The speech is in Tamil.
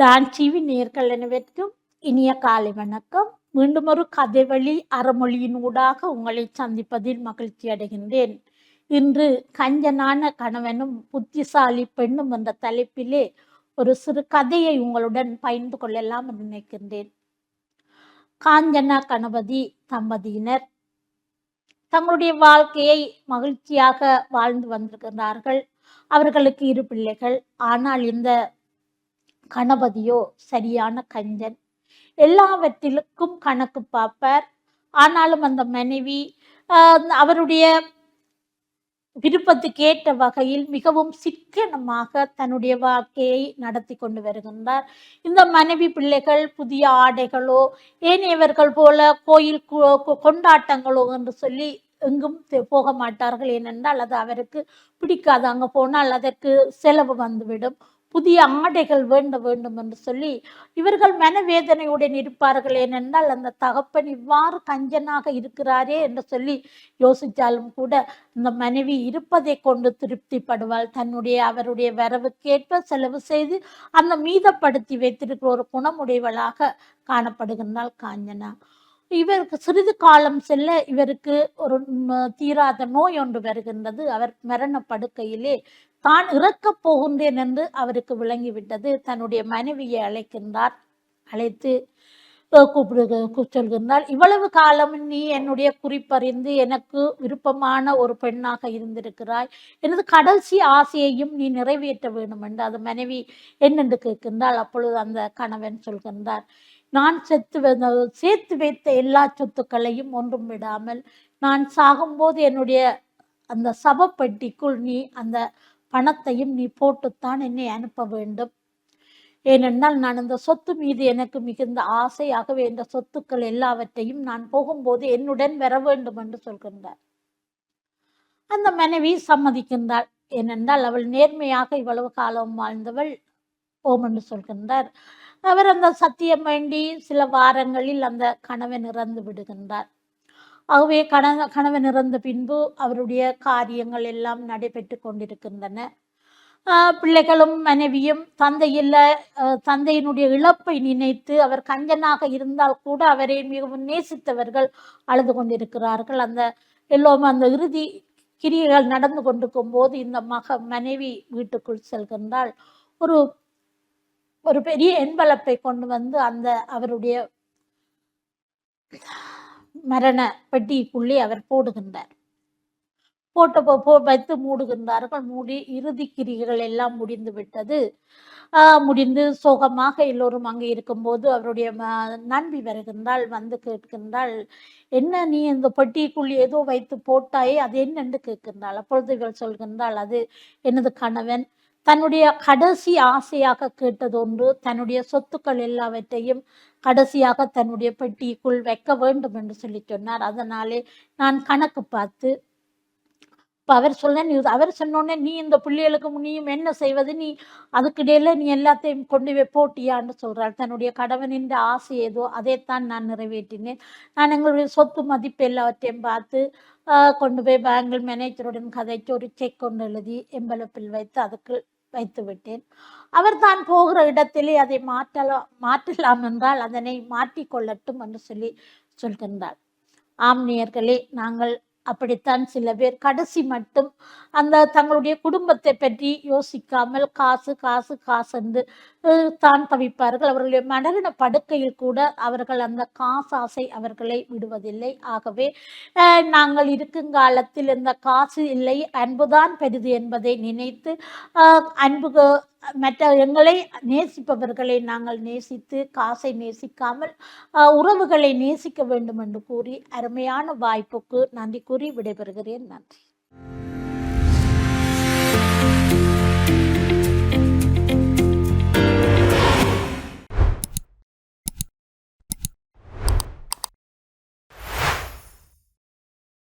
டான் சிவி நேர்கள் அனைவருக்கும் இனிய காலை வணக்கம். மீண்டும் ஒரு கதைவழி அறமொழியின் ஊடாக உங்களை சந்திப்பதில் மகிழ்ச்சி அடைகின்றேன். இன்று கஞ்சனான கணவனும் புத்திசாலி பெண்ணும் என்ற தலைப்பிலே ஒரு சிறு கதையை உங்களுடன் பகிர்ந்து கொள்ளலாம் என்று நினைக்கின்றேன். காஞ்சனா கணபதி தம்பதியினர் தங்களுடைய வாழ்க்கையை மகிழ்ச்சியாக வாழ்ந்து வந்திருக்கிறார்கள். அவர்களுக்கு இரு பிள்ளைகள். ஆனால் இந்த கணபதியோ சரியான கஞ்சன். எல்லாவற்றிலுக்கும் கணக்கு பார்ப்பார். ஆனாலும் அந்த மனைவி அவருடைய விருப்பத்துக்கு ஏற்ற வகையில் மிகவும் சிக்கனமாக தன்னுடைய வாழ்க்கையை நடத்தி கொண்டு வருகின்றார். இந்த மனைவி பிள்ளைகள் புதிய ஆடைகளோ ஏனையவர்கள் போல கோயில் கொண்டாட்டங்களோ என்று சொல்லி எங்கும் போக மாட்டார்கள். ஏனென்றால் அது அவருக்கு பிடிக்காது. அங்கே போனால் அதற்கு செலவு வந்துவிடும். புதிய ஆடைகள் வேண்ட வேண்டும் என்று சொல்லி இவர்கள் மனவேதனையுடன் இருப்பார்கள். ஏனென்றால் அந்த தகப்பன் இவ்வாறு கஞ்சனாக இருக்கிறாரே என்று சொல்லி யோசித்தாலும் கூட இந்த மனைவி இருப்பதை கொண்டு திருப்திப்படுவாள். தன்னுடைய அவருடைய வரவுக்கேற்ப செலவு செய்து அந்த மீதப்படுத்தி வைத்திருக்கிற ஒரு குணமுடையவளாக காணப்படுகின்றாள் காஞ்சனா. இவருக்கு சிறிது காலம் செல்ல இவருக்கு ஒரு தீராத நோய் ஒன்று வருகின்றது. அவர் மரண படுக்கையிலே தான் இறக்கப் போகின்றேன் என்று அவருக்கு விளங்கிவிட்டது. தன்னுடைய மனைவியை அழைக்கின்றார். அழைத்து கூப்பிடு சொல்கின்றால் இவ்வளவு காலம் நீ என்னுடைய குறிப்பறிந்து எனக்கு விருப்பமான ஒரு பெண்ணாக இருந்திருக்கிறாய். எனது கடைசி ஆசையையும் நீ நிறைவேற்ற வேண்டும் என்று அது மனைவி என்னென்று கேட்கின்றாள். அப்பொழுது அந்த கணவன் சொல்கின்றார் நான் செத்து சேர்த்து வைத்த எல்லா சொத்துக்களையும் ஒன்றும் விடாமல் நான் சாகும்போது என்னுடைய அந்த சவப்பெட்டிக்குள் நீ அந்த பணத்தையும் நீ போட்டுத்தான் என்னை அனுப்ப வேண்டும். ஏனென்றால் நான் இந்த சொத்து மீது எனக்கு மிகுந்த ஆசையாகவே இந்த சொத்துக்கள் எல்லாவற்றையும் நான் போகும்போது என்னுடன் வர வேண்டும் என்று சொல்கின்றார். அந்த மனைவி சம்மதிக்கின்றாள். ஏனென்றால் அவள் நேர்மையாக இவ்வளவு காலம் வாழ்ந்தவள். ஓம் என்று சொல்கின்றார். அவர் அந்த சத்தியம் வேண்டி சில வாரங்களில் அந்த கணவன் இறந்து விடுகின்றார். ஆகவே கண கணவன் இறந்த பின்பு அவருடைய காரியங்கள் எல்லாம் நடைபெற்று கொண்டிருக்கின்றன. பிள்ளைகளும் மனைவியும் தந்தையில்ல தந்தையினுடைய இழப்பை நினைத்து அவர் கஞ்சனாக இருந்தால் கூட அவரை மிகவும் நேசித்தவர்கள் அழுது கொண்டிருக்கிறார்கள். அந்த எல்லோரும் அந்த இறுதி கிரியைகள் நடந்து கொண்டிருக்கும் போது இந்த மக மனைவி வீட்டுக்குள் செல்கின்றால் ஒரு ஒரு பெரிய என்பளப்பை கொண்டு வந்து அந்த அவருடைய மரண பெட்டிக்குள்ளே அவர் போடுகின்றார். போட்ட போ- வைத்து மூடுகின்றார்கள். மூடி இறுதி கிரிகைகள் எல்லாம் முடிந்து விட்டது. ஆஹ் முடிந்து சோகமாக எல்லோரும் அங்கே இருக்கும்போது அவருடைய நண்பி வருகின்றாள் வந்து கேட்கின்றாள் என்ன நீ இந்த பெட்டிக்குள் ஏதோ வைத்து போட்டாயே அது என்னென்று கேட்கின்றாள்? அப்பொழுது இவள் சொல்கின்றாள் அது எனது கணவன் தன்னுடைய கடைசி ஆசையாக கேட்டதொன்று தன்னுடைய சொத்துக்கள் எல்லாவற்றையும் கடைசியாக தன்னுடைய பெட்டிக்குள் வைக்க வேண்டும் என்று சொல்லி சொன்னார். அதனாலே நான் கணக்கு பார்த்து இப்போ அவர் சொல்ல நீ அவர் சொன்னோடனே நீ இந்த பிள்ளைகளுக்கு நீயும் என்ன செய்வது? நீ அதுக்கிடையில நீ எல்லாத்தையும் கொண்டு போய் போட்டியான்னு சொல்றாள் தன்னுடைய கடவனின் ஆசை ஏதோ அதைத்தான் நான் நிறைவேற்றினேன். நான் எங்களுடைய சொத்து மதிப்பு எல்லாவற்றையும் பார்த்து கொண்டு போய் பேங்கில் மேனேஜருடன் கதைச்சு ஒரு செக் கொண்டு எழுதி எம்பலப்பில் வைத்து அதுக்கு வைத்து விட்டேன் அவர் தான் போகிற இடத்திலே அதை மாற்றலாம் மாற்றலாம் என்றால் அதனை மாற்றிக்கொள்ளட்டும் என்று சொல்லி சொல்கின்றார். ஆம் நேயர்களே நாங்கள் அப்படித்தான் சில பேர் கடைசி மட்டும் அந்த தங்களுடைய குடும்பத்தை பற்றி யோசிக்காமல் காசு காசு காசு என்று தான் தவிப்பார்கள். அவர்களுடைய மரண படுக்கையில் கூட அவர்கள் அந்த காசாசை அவர்களை விடுவதில்லை. ஆகவே நாங்கள் இருக்கும் காலத்தில் இந்த காசு இல்லை அன்புதான் பெரிது என்பதை நினைத்து அஹ், அன்பு மற்ற எங்களை நேசிப்பவர்களை நாங்கள் நேசித்து காசை நேசிக்காமல் உறவுகளை நேசிக்க வேண்டும் என்று கூறி அருமையான வாய்ப்புக்கு நன்றி கூறி விடைபெறுகிறேன். நன்றி.